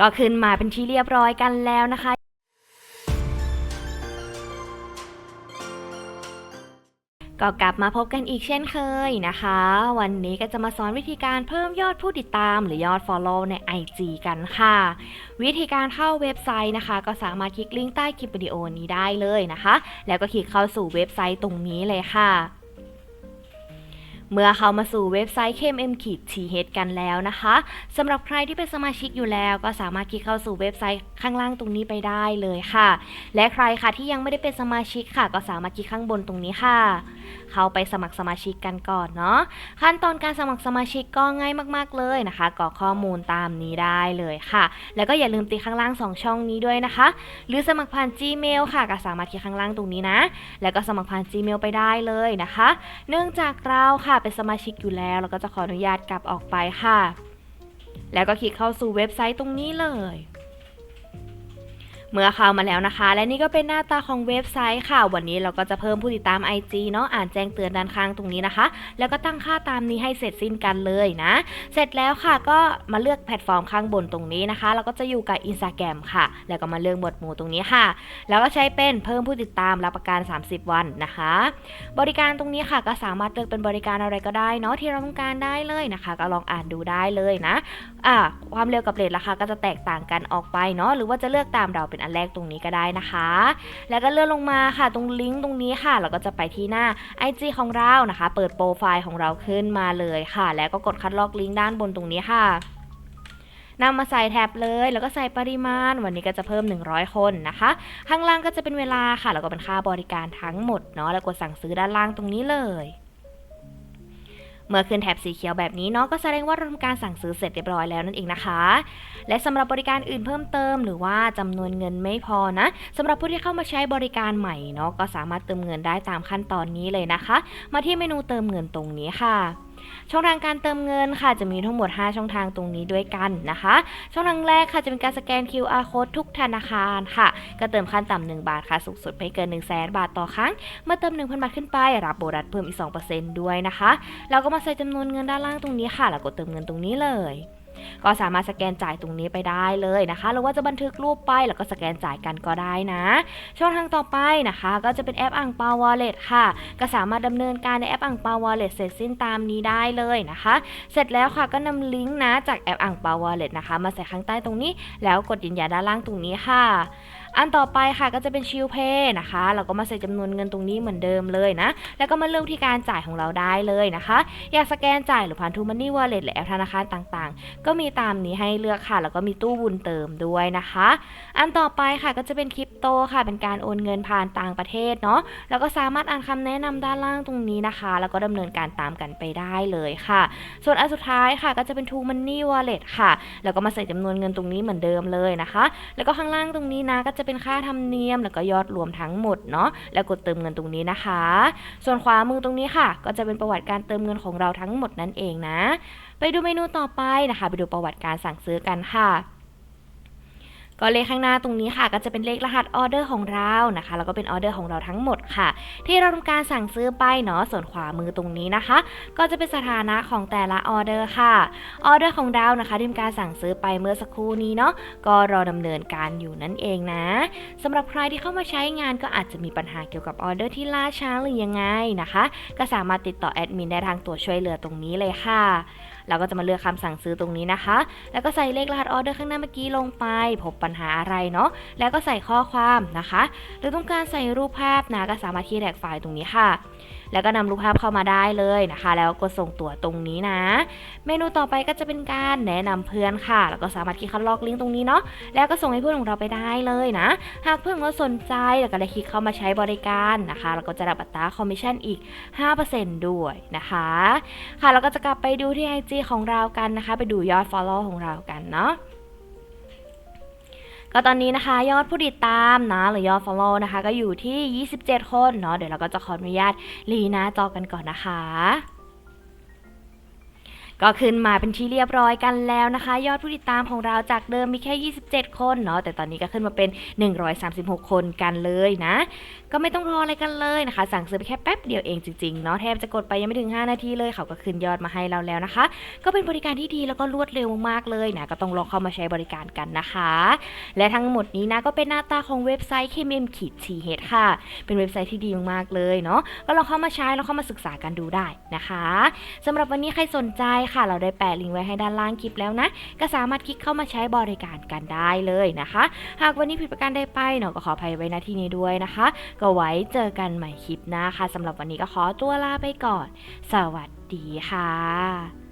ก็ขึ้นมาเป็นที่เรียบร้อยกันแล้วนะคะก็กลับมาพบกันอีกเช่นเคยนะคะ วันนี้ก็จะมาสอนวิธีการเพิ่มยอดผู้ติดตามหรือยอด Follow ใน IG กันค่ะ วิธีการเข้าเว็บไซต์นะคะ ก็สามารถคลิกลิงก์ใต้คลิปวิดีโอนี้ได้เลยนะคะ แล้วก็คลิกเข้าสู่เว็บไซต์ตรงนี้เลยค่ะ เมื่อเข้ามาสู่เว็บไซต์ KMM ขีด TH กันแล้วนะคะสำหรับใครที่เป็นสมาชิกอยู่แล้ว ก็สามารถคลิกเข้าสู่เว็บไซต์ข้างล่างตรงนี้ไปได้เลยค่ะ และใครค่ะที่ยังไม่ได้เป็นสมาชิกค่ะ ก็สามารถคลิกข้างบนตรงนี้ค่ะ เข้าไปสมัครสมาชิกกันก่อนเนาะขั้นตอนการสมัครสมาชิกก็ง่ายมากๆเลยนะคะกรอกข้อมูลตามนี้ได้เลยค่ะ แล้วก็อย่าลืมติดข้างล่าง 2 ช่องนี้ด้วยนะคะ หรือสมัครผ่าน Gmail ค่ะก็สามารถคลิกข้างล่างตรงนี้นะ แล้วก็สมัครผ่าน Gmail ไปได้เลยนะคะ เนื่องจากเราค่ะเป็นสมาชิกอยู่แล้วเราก็จะขออนุญาตกลับออกไปค่ะ แล้วก็คลิกเข้าสู่เว็บไซต์ตรงนี้เลย เมื่อเข้ามาแล้วนะคะ และนี่ก็เป็นหน้าตาของเว็บไซต์ค่ะ วันนี้เราก็จะเพิ่มผู้ติดตาม IG เนาะอ่านแจ้งเตือนด้านข้างตรงนี้นะคะ แล้วก็ตั้งค่าตามนี้ให้เสร็จสิ้นกันเลยนะ เสร็จแล้วค่ะก็มาเลือกแพลตฟอร์มข้างบนตรงนี้นะคะเราก็จะอยู่กับ Instagram ค่ะ แล้วก็มาเลือกหมวดหมู่ตรงนี้ค่ะ แล้วก็ใช้เป็นเพิ่มผู้ติดตามรับประกัน 30 วันนะคะ บริการตรงนี้ค่ะก็สามารถเลือกเป็นบริการอะไรก็ได้เนาะที่เราต้องการได้เลยนะคะ ก็ลองอ่านดูได้เลยนะอ่าความเร็วกับเรทราคาก็จะแตกต่างกันออกไปเนาะหรือว่าจะเลือกตามเราเป็นอันแรกตรงนี้ก็ได้นะคะ แล้วก็เลื่อนลงมาค่ะตรงลิงก์ตรงนี้ค่ะเราก็จะไปที่หน้า IG ของเรานะคะ เปิดโปรไฟล์ของเราขึ้นมาเลยค่ะ แล้วก็กดคัดลอกลิงก์ด้านบนตรงนี้ค่ะนำมาใส่แท็บเลย แล้วก็ใส่ปริมาณ วันนี้ก็จะเพิ่ม 100 คนนะคะ ข้างล่างก็จะเป็นเวลาค่ะ แล้วก็เป็นค่าบริการทั้งหมดเนาะแล้วกดสั่งซื้อด้านล่างตรงนี้เลย เมื่อขึ้นแถบสีเขียวแบบนี้เนาะก็แสดงว่าเราทำการสั่งซื้อเสร็จเรียบร้อยแล้วนั่นเองนะคะ และสำหรับบริการอื่นเพิ่มเติม หรือว่าจำนวนเงินไม่พอนะสำหรับผู้ที่เข้ามาใช้บริการใหม่เนาะก็สามารถเติมเงินได้ตามขั้นตอนนี้เลยนะคะ มาที่เมนูเติมเงินตรงนี้ค่ะ ช่องทางการเติมเงินค่ะจะมีทั้งหมด 5 ช่องทางตรงนี้ด้วยกันนะคะ ช่องทางแรกค่ะจะเป็นการสแกน QR code ทุกธนาคารค่ะ ก็เติมขั้นต่ำ1บาทค่ะสูงสุดไม่เกิน 1 0 0 0 0แบาทต่อครั้ง เมื่อเติม 1,000 บาทขึ้นไป รับโบนัสเพิ่มอีก 2%ด้วยนะคะเราก็มาใส่จำนวนเงินด้านล่างตรงนี้ค่ะ แล้วกดเติมเงินตรงนี้เลย ก็สามารถสแกนจ่ายตรงนี้ไปได้เลยนะคะหรือว่าจะบันทึกรูปไปแล้วก็สแกนจ่ายกันก็ได้นะ ช่องทางต่อไปนะคะ ก็จะเป็นแอปอ่างเปาวอลเล็ตค่ะ ก็สามารถดำเนินการในแอปอ่างเปาวอลเล็ตเสร็จสิ้นตามนี้ได้เลยนะคะ เสร็จแล้วค่ะก็นำลิงก์นะจากแอปอ่างเปาวอลเล็ตนะคะ มาใส่ข้างใต้ตรงนี้ แล้วกดยืนยันด้านล่างตรงนี้ค่ะ อันต่อไปค่ะก็จะเป็นชิลเพย์นะคะ เราก็มาใส่จำนวนเงินตรงนี้เหมือนเดิมเลยนะ แล้วก็มาเลือกที่การจ่ายของเราได้เลยนะคะ อยากสแกนจ่ายหรือผ่านทูมันนี่วอลเล็ตหรือแอปธนาคารต่างๆ ก็มีตามนี้ให้เลือกค่ะ แล้วก็มีตู้บุญเติมด้วยนะคะ อันต่อไปค่ะก็จะเป็นคลิป โตค่ะ เป็นการโอนเงินผ่านต่างประเทศเนาะแล้วก็สามารถอ่านคำแนะนำด้านล่างตรงนี้นะคะ แล้วก็ดำเนินการตามกันไปได้เลยค่ะ ส่วนอันสุดท้ายค่ะก็จะเป็น True Money Wallet ค่ะ แล้วก็มาใส่จำนวนเงินตรงนี้เหมือนเดิมเลยนะคะ แล้วก็ข้างล่างตรงนี้นะก็จะเป็นค่าธรรมเนียม แล้วก็ยอดรวมทั้งหมดเนาะแล้วกดเติมเงินตรงนี้นะคะ ส่วนขวามือตรงนี้ค่ะ ก็จะเป็นประวัติการเติมเงินของเราทั้งหมดนั่นเองนะ ไปดูเมนูต่อไปนะคะ ไปดูประวัติการสั่งซื้อกันค่ะ ก็เลขข้างหน้าตรงนี้ค่ะ ก็จะเป็นเลขรหัสออเดอร์ของเรานะคะ แล้วก็เป็นออเดอร์ของเราทั้งหมดค่ะ ที่เราทำการสั่งซื้อไปเนาะส่วนขวามือตรงนี้นะคะ ก็จะเป็นสถานะของแต่ละออเดอร์ค่ะออเดอร์ของเรานะคะที่ทำการสั่งซื้อไปเมื่อสักครู่นี้เนาะก็รอดำเนินการอยู่นั่นเองนะสำหรับใครที่เข้ามาใช้งานก็อาจจะมีปัญหาเกี่ยวกับออเดอร์ที่ล่าช้าหรือยังไงนะคะ ก็สามารถติดต่อแอดมินได้ทางตัวช่วยเหลือตรงนี้เลยค่ะ เราก็จะมาเลือกคำสั่งซื้อตรงนี้นะคะ แล้วก็ใส่เลขรหัสออเดอร์ข้างหน้าเมื่อกี้ลงไป พบปัญหาอะไรเนาะแล้วก็ใส่ข้อความนะคะ หรือต้องการใส่รูปภาพนะก็สามารถที่แท็กไฟล์ตรงนี้ค่ะ แล้วก็นำรูปภาพเข้ามาได้เลยนะคะ แล้วกดส่งตั๋วตรงนี้นะ เมนูต่อไปก็จะเป็นการแนะนำเพื่อนค่ะ แล้วก็สามารถคลิกคัดลอกลิงก์ตรงนี้เนาะแล้วก็ส่งให้เพื่อนของเราไปได้เลยนะ หากเพื่อนของเราสนใจแล้วก็ได้คลิกเข้ามาใช้บริการนะคะแล้วก็จะรับอัตราคอมมิชชั่นอีก 5%ด้วยนะคะ ค่ะเราก็จะกลับไปดูที่ IG ของเรากันนะคะ ไปดูยอด Follow ของเรากันเนาะก็ตอนนี้นะคะ ยอดผู้ติดตามนะหรือยอด follow นะคะ ก็อยู่ที่ 27 คนเนาะเดี๋ยวเราก็จะขออนุญาตลีหน้าจอกันก่อนนะคะ ก็ขึ้นมาเป็นที่เรียบร้อยกันแล้วนะคะ ยอดผู้ติดตามของเราจากเดิมมีแค่ 27 คนเนาะแต่ตอนนี้ก็ขึ้นมาเป็น 136 คนกันเลยนะ ก็ไม่ต้องรออะไรกันเลยนะคะ สั่งซื้อไปแค่แป๊บเดียวเองจริงๆเนาะแทบจะกดไปยังไม่ถึง 5 นาทีเลยเขาก็ขึ้นยอดมาให้เราแล้วนะคะ ก็เป็นบริการที่ดีแล้วก็รวดเร็วมากๆเลยนะก็ต้องลองเข้ามาใช้บริการกันนะคะ และทั้งหมดนี้นะก็เป็นหน้าตาของเว็บไซต์ KMM ขีด TH ค่ะ เป็นเว็บไซต์ที่ดีมากๆเลยเนาะก็ลองเข้ามาใช้แล้วเข้ามาศึกษากันดูได้นะคะสำหรับวันนี้ใครสนใจค่ะ เราได้แปะลิงก์ไว้ให้ด้านล่างคลิปแล้วนะ ก็สามารถคลิกเข้ามาใช้บริการกันได้เลยนะคะ หากวันนี้ผิดประการใดไปเนาะก็ขออภัยไว้ณที่นี้ด้วยนะคะ ก็ไว้เจอกันใหม่คลิปหน้าค่ะสำหรับวันนี้ก็ขอตัวลาไปก่อน สวัสดีค่ะ